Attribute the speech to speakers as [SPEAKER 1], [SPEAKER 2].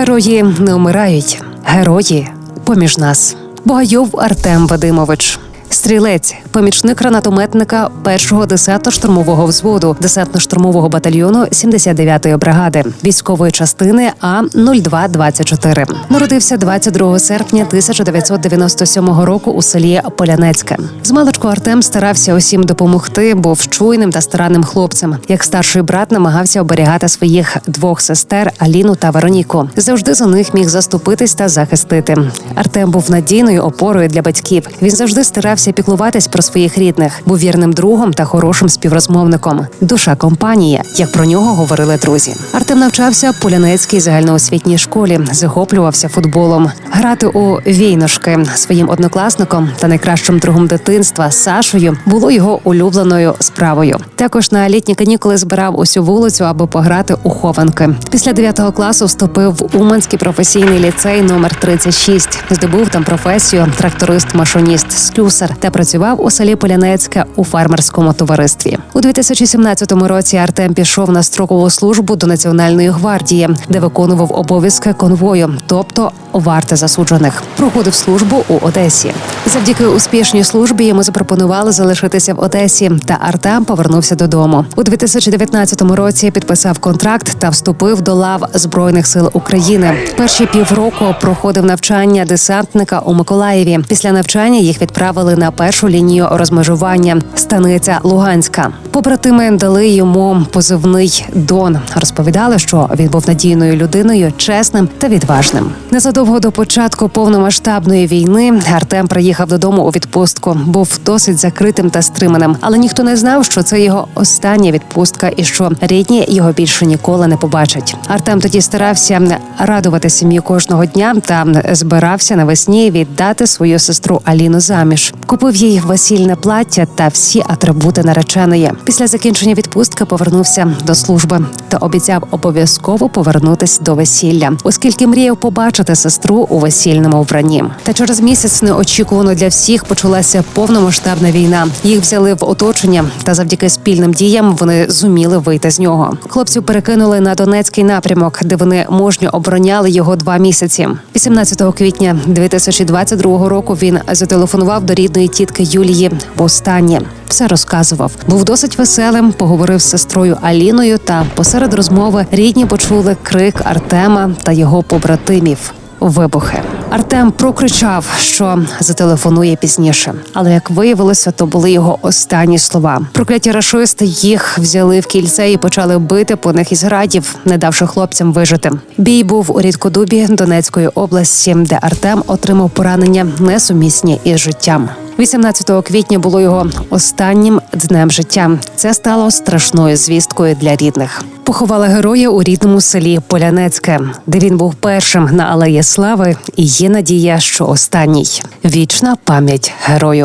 [SPEAKER 1] Герої не вмирають, герої поміж нас. Богайов Артем Вадимович. Стрілець, помічник гранатометника першого десантно-штурмового взводу десантно-штурмового батальйону 79-ї бригади військової частини А 0224 Народився 22 серпня 1997 року у селі Полянецьке. Змалечку Артем старався усім допомогти, був чуйним та старанним хлопцем. Як старший брат намагався оберігати своїх двох сестер Аліну та Вероніку. Завжди за них міг заступитись та захистити. Артем був надійною опорою для батьків. Він завжди старався піклуватись про своїх рідних, був вірним другом та хорошим співрозмовником. Душа компанії, як про нього говорили друзі. Артем навчався в Полянецькій загальноосвітній школі, захоплювався футболом. Грати у війношки своїм однокласником та найкращим другом дитинства Сашою було його улюбленою справою. Також на літні канікули збирав усю вулицю, аби пограти у хованки. Після 9 класу вступив в Уманський професійний ліцей номер 36. Здобув там професію тракторист-машиніст слюсар та працював у селі Полянецьке у фермерському товаристві. У 2017 році Артем пішов на строкову службу до Національної гвардії, де виконував обов'язки конвою, тобто варти засуджених. Проходив службу у Одесі. Завдяки успішній службі йому запропонували залишитися в Одесі, та Артем повернувся додому. У 2019 році підписав контракт та вступив до лав збройних сил України. Перші півроку проходив навчання десантника у Миколаєві. Після навчання їх відправили на першу лінію розмежування станиця Луганська. Побратими дали йому позивний Дон. Розповідали, що він був надійною людиною, чесним та відважним. Незадовго до початку повномасштабної війни Артем приїхав додому у відпустку. Був досить закритим та стриманим, але ніхто не знав, що це його остання відпустка і що рідні його більше ніколи не побачать. Артем тоді старався радувати сім'ю кожного дня та збирався навесні віддати свою сестру Аліну заміж. Купив їй весільне плаття та всі атрибути нареченої. Після закінчення відпустки повернувся до служби та обіцяв обов'язково повернутись до весілля, оскільки мріяв побачити сестру у весільному вбранні. Та через місяць неочікувано для всіх почалася повномасштабна війна. Їх взяли в оточення, та завдяки спільним діям вони зуміли вийти з нього. Хлопців перекинули на Донецький напрямок, де вони мужньо обороняли його два місяці. 18 квітня 2022 року він зателефонував до рідної тітки Юлії востаннє. Все розказував. Був досить веселим. Поговорив з сестрою Аліною. Та посеред розмови рідні почули крик Артема та його побратимів. Вибухи Артем прокричав, що зателефонує пізніше. Але як виявилося, то були його останні слова. Прокляті рашисти їх взяли в кільце і почали бити по них із градів, не давши хлопцям вижити. Бій був у Рідкодубі Донецької області, де Артем отримав поранення несумісні із життям. 18 квітня було його останнім днем життя. Це стало страшною звісткою для рідних. Поховали героя у рідному селі Полянецьке, де він був першим на алеї слави, і є надія, що останній вічна пам'ять герою.